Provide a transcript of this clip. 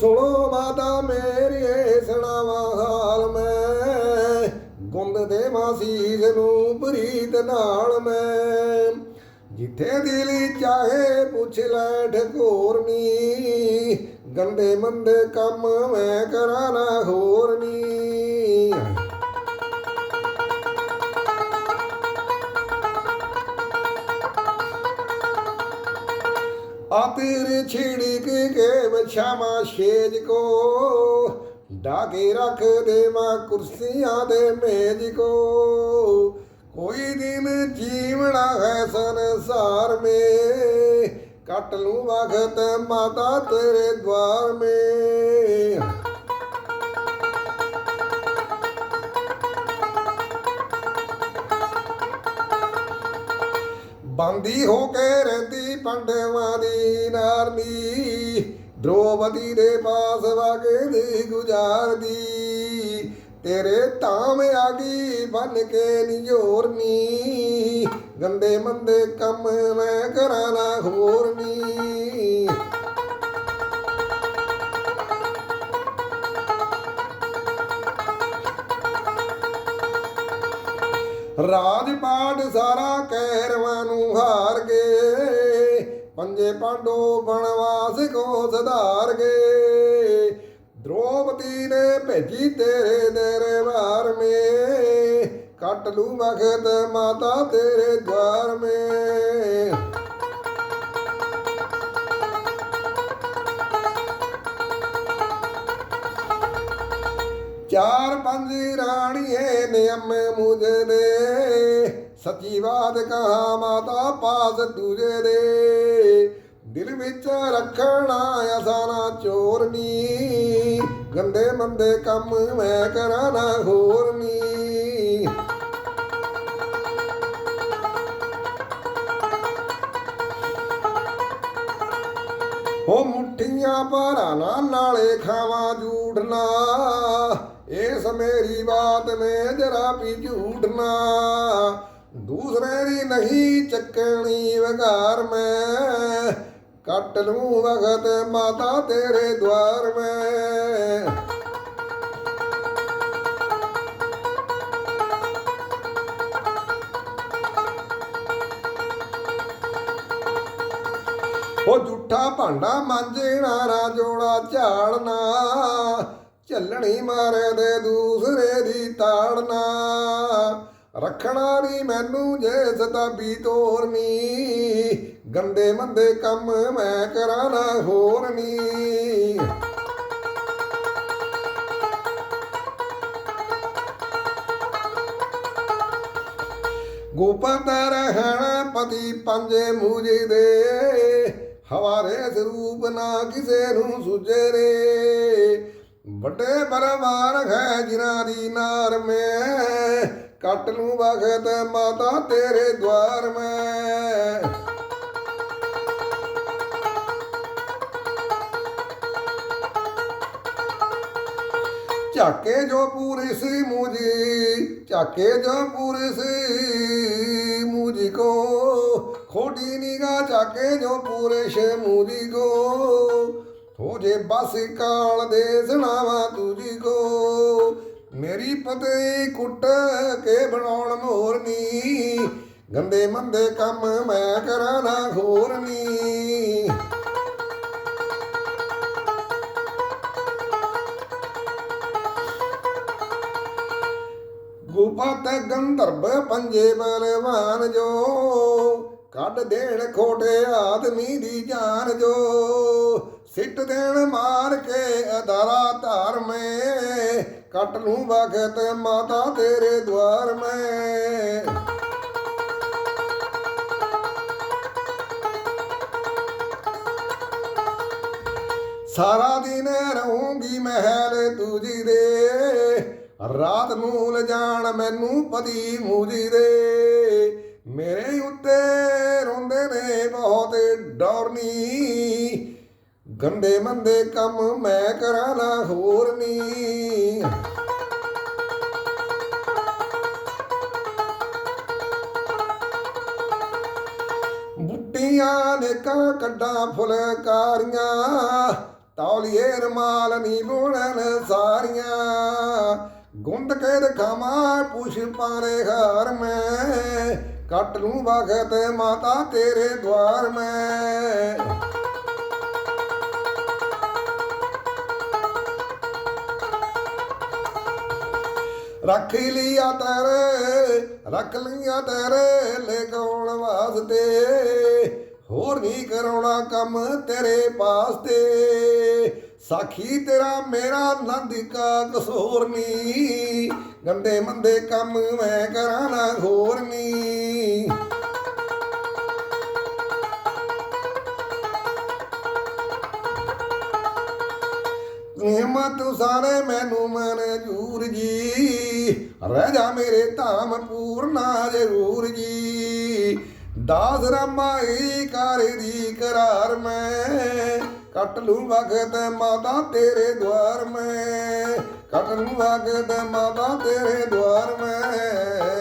ਸੁਣੋ ਮਾਤਾ ਮੇਰੀਏ ਸੁਣਾਵਾ ਹਾਲ ਮੈਂ। ਗੁੰਦ ਦੇ ਮਾਸੀਸ ਨੂੰ ਪ੍ਰੀਤ ਨਾਲ ਮੈਂ। ਜਿੱਥੇ ਦਿਲ ਚਾਹੇ ਪੁੱਛ ਲੈ ਠਕੋਰਨੀ ਗੰਦੇ ਮੰਦੇ ਕੰਮ ਮੈਂ ਕਰਾਂ ਨਾ ਹੋਰ ਆਤਿਰ ਛਿੜਕ ਕੇ ਬਛਾਵਾ ਛੇਜ ਕੋ। ਡਾਕੇ ਰੱਖ ਦੇ ਕੁਰਸੀਆਂ ਦੇ ਮੇਜ ਕੋ। ਕੋਈ ਦਿਨ ਜੀਵਣਾ ਹੈ ਸੰਸਾਰ ਮੇ। ਕੱਟ ਲੂੰ ਵਖਤ ਮਾਤਾ ਤੇਰੇ ਦਵਾਰ ਮੇ। ਬੰਦੀ ਹੋ ਕੇ ਰਹਿੰਦੀ ਪੰਡਵਾਂ ਦੀ ਨਾਰਨੀ, ਦ੍ਰੋਪਦੀ ਦੇ ਪਾਸ ਵਾਗੇ ਦੀ ਗੁਜ਼ਾਰਦੀ। ਤੇਰੇ ਧਾਮ ਆ ਗਈ ਬਨ ਕੇ ਨਿਜੋਰਨੀ ਗੰਦੇ ਮੰਦੇ ਕੰਮ ਮੈਂ ਕਰਾਂ ਨਾ ਹੋਰ ਰਾਜ ਪਾਠ ਸਾਰਾ ਕਹਿਰਵਾਂ ਨੂੰ ਹਾਰ ਗਏ। ਪੰਜੇ ਪਾਂਡੋ ਬਣਵਾਸ ਕੋ ਸੁਧਾਰ ਗਏ। ਦ੍ਰੋਪਦੀ ਨੇ ਭੇਜੀ ਤੇਰੇ ਦਰਬਾਰ ਮੇ। ਕੱਟ ਲੂ ਵਖਤ ਮਾਤਾ ਤੇਰੇ ਦਵਾਰ ਮੇ। ਚਾਰ ਪੰਜ ਰਾਣੀਏ ਨਿਯਮ ਮੁਝਦੇ ਸੱਚੀ ਬਾਤ ਕਹਾ ਮਾਤਾ ਪਾਸ ਦੂਜੇ ਦੇ। ਦਿਲ ਵਿੱਚ ਰੱਖਣਾ ਅਸਾਨਾ ਚੋਰਨੀ ਗੰਦੇ ਮੰਦੇ ਕੰਮ ਮੈਂ ਕਰਾਂ ਨਾ ਹੋਰ ਨੀ। ਹੋ ਮੁੱਠੀਆਂ ਭਰਾਣਾ ਨਾਲੇ ਖਾਵਾਂ ਝੂਠਣਾ ਇਸ ਮੇਰੀ ਬਾਤ ਮੈਂ ਜਰਾ ਵੀ ਝੂਠ ਨਾ। ਦੂਸਰੇ ਦੀ ਨਹੀਂ ਚੱਕਣੀ ਵਗਾਰ ਮੈਂ। ਕੱਟ ਲੂੰ ਵਖਤ ਮਾਤਾ ਤੇਰੇ ਦਵਾਰ ਮੈਂ। ਉਹ ਝੂਠਾ ਭਾਂਡਾ ਮਾਂਜਣਾ ਨਾ ਜੋੜਾ ਝਾੜਨਾ। ਝੱਲਣੀ ਮਾਰੇ ਦੂਸਰੇ ਦੀ ਤਾੜਨਾ ਰੱਖਣਾ ਨਹੀਂ ਮੈਨੂੰ ਜੇ ਸਤਾਬੀ ਤੋਰਨੀ ਗੰਦੇ ਮੰਦੇ ਕੰਮ ਮੈਂ ਕਰਾਂ ਨਾ ਹੋਰ ਨੀ। ਗੋਪਤ ਰਹਿਣ ਪਤੀ ਪੰਜੇ ਮੂਜੇ ਦੇ। ਹਵਾਰੇ ਸਰੂਪ ਨਾ ਕਿਸੇ ਨੂੰ ਸੁਝੇ ਵੱਡੇ ਪਰਵਾਰ ਹੈ ਜਿਨ੍ਹਾਂ ਦੀ ਨਾਰ ਮੈਂ, ਕੱਟ ਲੂੰ ਵਖਤ ਮਾਤਾ ਤੇਰੇ ਦਵਾਰ ਮੈਂ। ਝਾਕੇ ਜੋ ਪੂਰੀ ਸੀ ਮੁਝੀ ਝਾਕੇ ਜੋ ਪੂਰੀ ਸੀ ਮੁਝੀ ਕੋ, ਖੋਟੀ ਨਿਗਾ ਝਾਕੇ ਜੋ ਪੂਰੇ ਸ਼ ਮੁਝੀ ਕੋ। ਹੋ ਜੇ ਬਸ ਕਾਲ ਦੇ ਸੁਣਾਵਾ ਤੁਝੀ ਕੋ, ਮੇਰੀ ਪਤੇ ਕੁੱਟ ਕੇ ਬਣਾਉਣ ਮੋਰਨੀ ਗੰਦੇ ਮੰਦੇ ਕੰਮ ਮੈਂ ਕਰਾਂ ਨਾ ਖੋਰਨੀ ਗੁਪਤ ਗੰਧਰਬ ਪੰਜੇ ਬਲਵਾਨ ਜੋ, ਕੱਢ ਦੇਣ ਖੋਟੇ ਆਦਮੀ ਦੀ ਜਾਨ ਜੋ। ਸਿੱਟ ਦੇਣ ਮਾਰ ਕੇ ਅਦਾਰਾ ਧਾਰ ਮੈਂ, ਕੱਟ ਲੂੰ ਵਖਤ ਮਾਤਾ ਤੇਰੇ ਦਵਾਰ ਮੈਂ। ਸਾਰਾ ਦਿਨ ਰਹੂੰਗੀ ਮਹਿਲ ਤੁਝੀ ਦੇ, ਰਾਤ ਨੂੰ ਲਜਾਣ ਮੈਨੂੰ ਪਤੀ ਮੂਜੀ ਦੇ। ਮੇਰੇ ਉੱਤੇ ਰੋਂਦੇ ਨੇ ਬਹੁਤ ਡਰਨੀ ਗੰਦੇ ਮੰਦੇ ਕੰਮ ਮੈਂ ਕਰਾਂ ਨਾ ਹੋਰ ਨੀ। ਬੁੱਢੀਆਂ ਨੇ ਕਾਂ ਕੱਢਾਂ ਫੁਲਕਾਰੀਆਂ, ਤੌਲੀਏ ਰਮਾਲ ਨੀ ਬੁਣਨ ਸਾਰੀਆਂ। ਗੁੰਦ ਕੇ ਰਖਾਵਾਂ ਪੁਸ਼ ਪਾਰੇ ਘਰ ਮੈਂ, ਕੱਟ ਲੂੰ ਵਖਤ ਮਾਤਾ ਤੇਰੇ ਦਵਾਰ ਮੈਂ। ਰੱਖ ਲਿਆ ਤੇਰੇ, ਰੱਖ ਲਿਆ ਤੇਰੇ ਲਗਾਉਣ ਵਾਸਤੇ। ਹੋਰ ਨਹੀਂ ਕਰਾਉਣਾ ਕੰਮ ਤੇਰੇ ਪਾਸ ਤੇ ਸਾਖੀ ਤੇਰਾ ਮੇਰਾ ਨੰਦ ਕਾ ਕਸੂਰ ਨੀ। ਗੰਦੇ ਮੰਦੇ ਕੰਮ ਮੈਂ ਕਰਾਂ ਨਾ ਹੋਰ ਨੀ। ਨਿਹਮਤ ਸਾਰੇ ਮੈਨੂੰ ਮਨਜੂਰ ਜੀ। ਰਹਿ ਜਾ ਮੇਰੇ ਧਾਮ ਪੂਰਨਾ ਜ਼ਰੂਰ ਜੀ। ਦਾਸ ਰਮਾਈ ਕਰ ਦੀ ਕਰਾਰ ਮੈਂ। ਕੱਟ ਲੂੰ ਵਖਤ ਮਾਤਾ ਤੇਰੇ ਦਵਾਰ ਮੈਂ। ਕੱਟ ਲੂੰ ਵਖਤ ਮਾਤਾ ਤੇਰੇ ਦਵਾਰ ਮੈਂ।